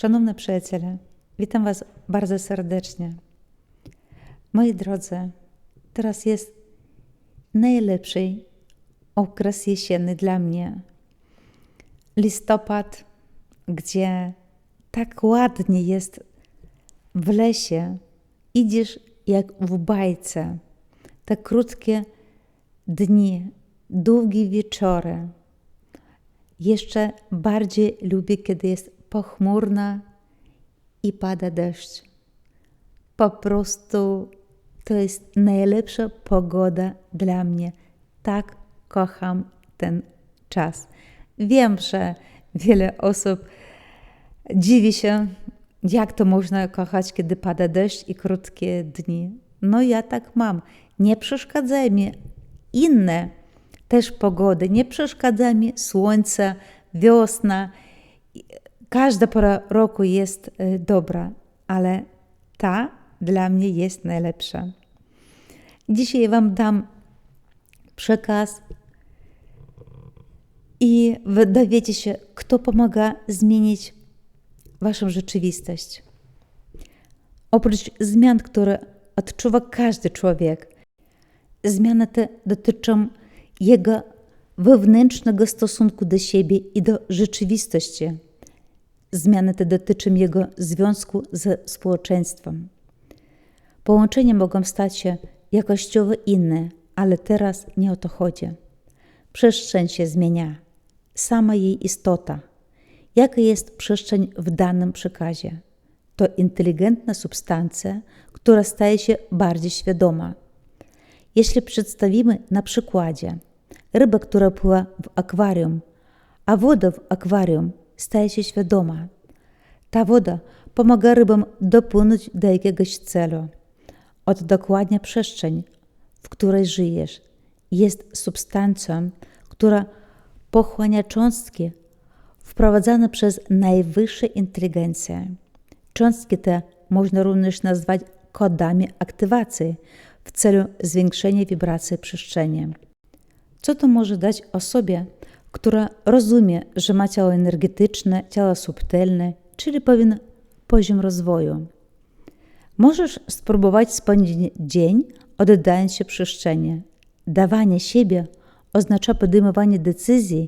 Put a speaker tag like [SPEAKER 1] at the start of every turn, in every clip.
[SPEAKER 1] Szanowne przyjaciele, witam Was bardzo serdecznie. Moi drodzy, teraz jest najlepszy okres jesienny dla mnie. Listopad, gdzie tak ładnie jest w lesie, idziesz jak w bajce. Te krótkie dni, długie wieczory. Jeszcze bardziej lubię, kiedy jest pochmurna i pada deszcz. Po prostu to jest najlepsza pogoda dla mnie. Tak kocham ten czas. Wiem, że wiele osób dziwi się, jak to można kochać, kiedy pada deszcz i krótkie dni. No ja tak mam. Nie przeszkadza mi inne też pogody, nie przeszkadza mi słońce, wiosna. Każda pora roku jest dobra, ale ta dla mnie jest najlepsza. Dzisiaj Wam dam przekaz i dowiecie się, kto pomaga zmienić Waszą rzeczywistość. Oprócz zmian, które odczuwa każdy człowiek, zmiany te dotyczą jego wewnętrznego stosunku do siebie i do rzeczywistości. Zmiany te dotyczą jego związku ze społeczeństwem. Połączenia mogą stać się jakościowo inne, ale teraz nie o to chodzi. Przestrzeń się zmienia, sama jej istota. Jaka jest przestrzeń w danym przekazie? To inteligentna substancja, która staje się bardziej świadoma. Jeśli przedstawimy na przykładzie rybę, która pływa w akwarium, a woda w akwarium staje się świadoma. Ta woda pomaga rybom dopłynąć do jakiegoś celu. Od dokładnie przestrzeń, w której żyjesz, jest substancją, która pochłania cząstki wprowadzane przez najwyższe inteligencje. Cząstki te można również nazwać kodami aktywacji w celu zwiększenia wibracji przestrzeni. Co to może dać osobie, która rozumie, że ma ciało energetyczne, ciało subtelne, czyli pewien poziom rozwoju? Możesz spróbować spędzić dzień oddając się przestrzeni. Dawanie siebie oznacza podejmowanie decyzji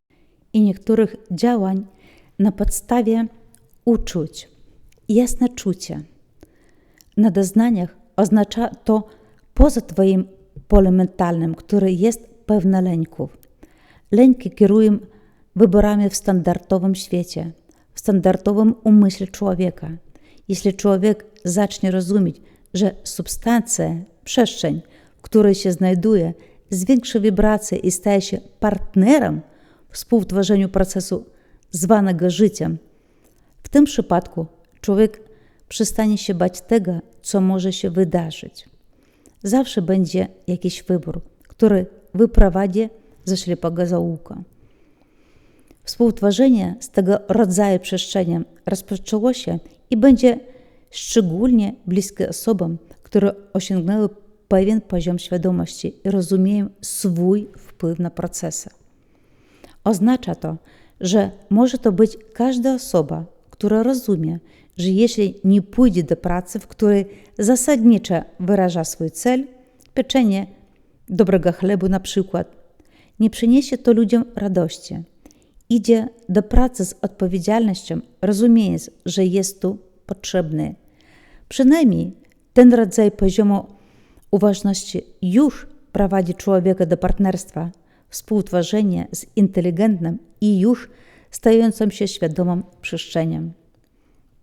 [SPEAKER 1] i niektórych działań na podstawie uczuć, jasne czucie. Na doznaniach oznacza to poza Twoim polem mentalnym, które jest pełne lęków. Lęki kierują wyborami w standardowym świecie, w standardowym umyśle człowieka. Jeśli człowiek zacznie rozumieć, że substancja, przestrzeń, w której się znajduje, zwiększa wibracje i staje się partnerem w współtworzeniu procesu zwanego życiem, w tym przypadku człowiek przestanie się bać tego, co może się wydarzyć. Zawsze będzie jakiś wybór, który wyprowadzi ze ślepego zaułka. Współtworzenie z tego rodzaju przestrzeni rozpoczęło się i będzie szczególnie bliskie osobom, które osiągnęły pewien poziom świadomości i rozumieją swój wpływ na procesy. Oznacza to, że może to być każda osoba, która rozumie, że jeśli nie pójdzie do pracy, w której zasadniczo wyraża swój cel, pieczenie dobrego chlebu na przykład, nie przyniesie to ludziom radości. Idzie do pracy z odpowiedzialnością, rozumiejąc, że jest tu potrzebny. Przynajmniej ten rodzaj poziomu uważności już prowadzi człowieka do partnerstwa, współtworzenia z inteligentnym i już stającym się świadomą przestrzenią.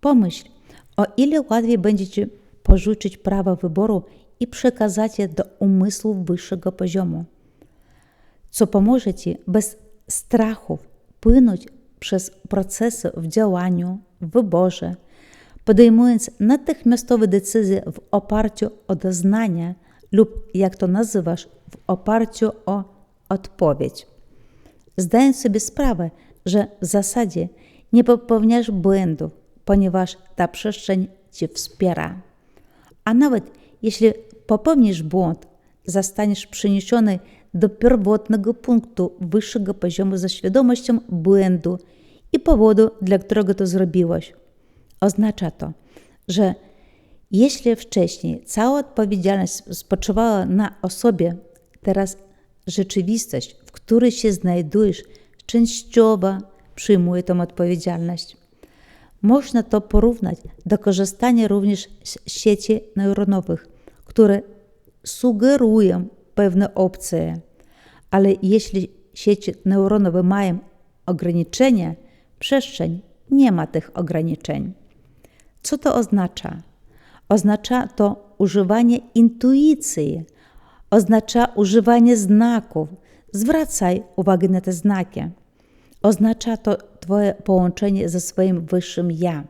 [SPEAKER 1] Pomyśl, o ile łatwiej będzie Ci porzucić prawo wyboru i przekazać je do umysłu wyższego poziomu, co pomoże Ci bez strachów płynąć przez procesy w działaniu, w wyborze, podejmując natychmiastowe decyzje w oparciu o doznania lub, jak to nazywasz, w oparciu o odpowiedź. Zdając sobie sprawę, że w zasadzie nie popełniasz błędów, ponieważ ta przestrzeń Cię wspiera. A nawet jeśli popełnisz błąd, zostaniesz przeniesiony do pierwotnego punktu wyższego poziomu ze świadomością błędu i powodu, dla którego to zrobiłeś. Oznacza to, że jeśli wcześniej cała odpowiedzialność spoczywała na osobie, teraz rzeczywistość, w której się znajdujesz, częściowo przyjmuje tą odpowiedzialność. Można to porównać do korzystania również z sieci neuronowych, które sugerują pewne opcje, ale jeśli sieci neuronowe mają ograniczenia, przestrzeń nie ma tych ograniczeń. Co to oznacza? Oznacza to używanie intuicji, oznacza używanie znaków. Zwracaj uwagę na te znaki. Oznacza to Twoje połączenie ze swoim wyższym ja,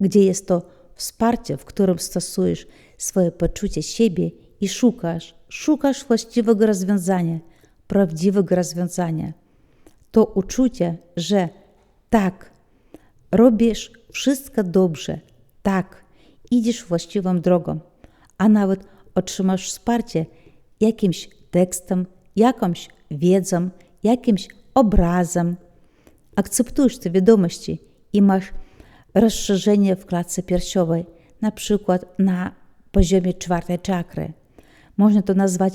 [SPEAKER 1] gdzie jest to wsparcie, w którym stosujesz swoje poczucie siebie i szukasz, szukasz właściwego rozwiązania, prawdziwego rozwiązania. To uczucie, że tak, robisz wszystko dobrze, tak, idziesz właściwą drogą, a nawet otrzymasz wsparcie jakimś tekstem, jakąś wiedzą, jakimś obrazem. Akceptujesz te wiadomości i masz rozszerzenie w klatce piersiowej, na przykład na poziomie czwartej czakry. Można to nazwać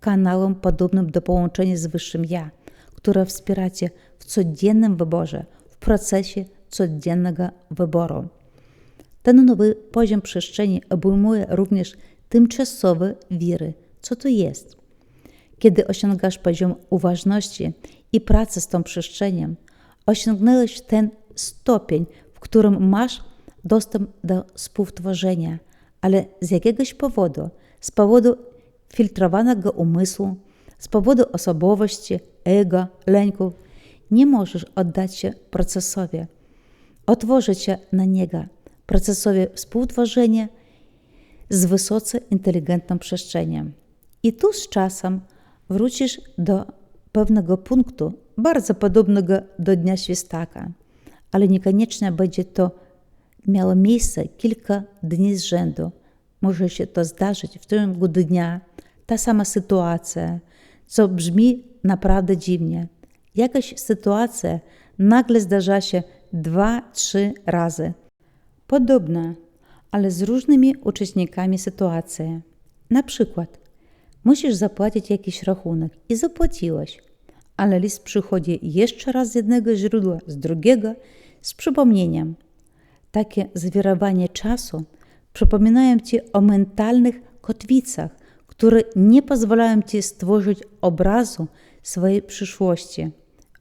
[SPEAKER 1] kanałem podobnym do połączenia z wyższym ja, które wspieracie w codziennym wyborze, w procesie codziennego wyboru. Ten nowy poziom przestrzeni obejmuje również tymczasowe wiry. Co to jest? Kiedy osiągasz poziom uważności i pracy z tą przestrzenią, osiągnąłeś ten stopień, w którym masz dostęp do współtworzenia, ale z jakiegoś powodu, z powodu filtrowanego umysłu, z powodu osobowości, ego, lęków, nie możesz oddać się procesowi, otworzyć się na niego, procesowi współtworzenia z wysoce inteligentną przestrzenią. I tu z czasem wrócisz do pewnego punktu, bardzo podobnego do Dnia Świstaka, ale niekoniecznie będzie to miało miejsce kilka dni z rzędu. Może się to zdarzyć w ciągu dnia, ta sama sytuacja, co brzmi naprawdę dziwnie. Jakaś sytuacja nagle zdarza się dwa, trzy razy. Podobna, ale z różnymi uczestnikami sytuacji. Na przykład, musisz zapłacić jakiś rachunek i zapłaciłeś, ale list przychodzi jeszcze raz z jednego źródła, z drugiego, z przypomnieniem. Takie zwirowanie czasu przypominają ci o mentalnych kotwicach, które nie pozwalają ci stworzyć obrazu swojej przyszłości,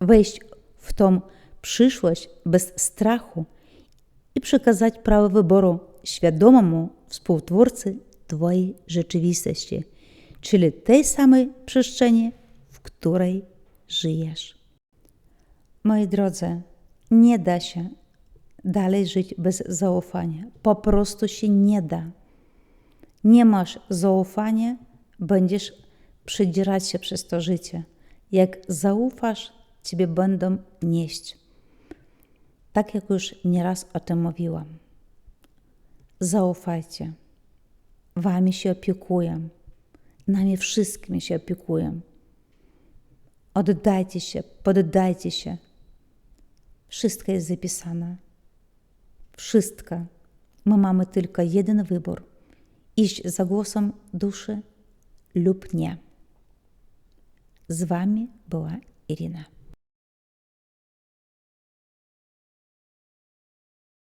[SPEAKER 1] wejść w tą przyszłość bez strachu i przekazać prawo wyboru świadomemu współtwórcy Twojej rzeczywistości, czyli tej samej przestrzeni, w której żyjesz. Moi drodzy, nie da się dalej żyć bez zaufania. Po prostu się nie da. Nie masz zaufania, będziesz przedzierać się przez to życie. Jak zaufasz, ciebie będą nieść. Tak jak już nieraz o tym mówiłam. Zaufajcie. Wami się opiekuję. Nami wszystkimi się opiekuję. Oddajcie się, poddajcie się. Wszystko jest zapisane. My mamy tylko jeden wybór: iść za głosem duszy lub nie. Z Wami była Irina.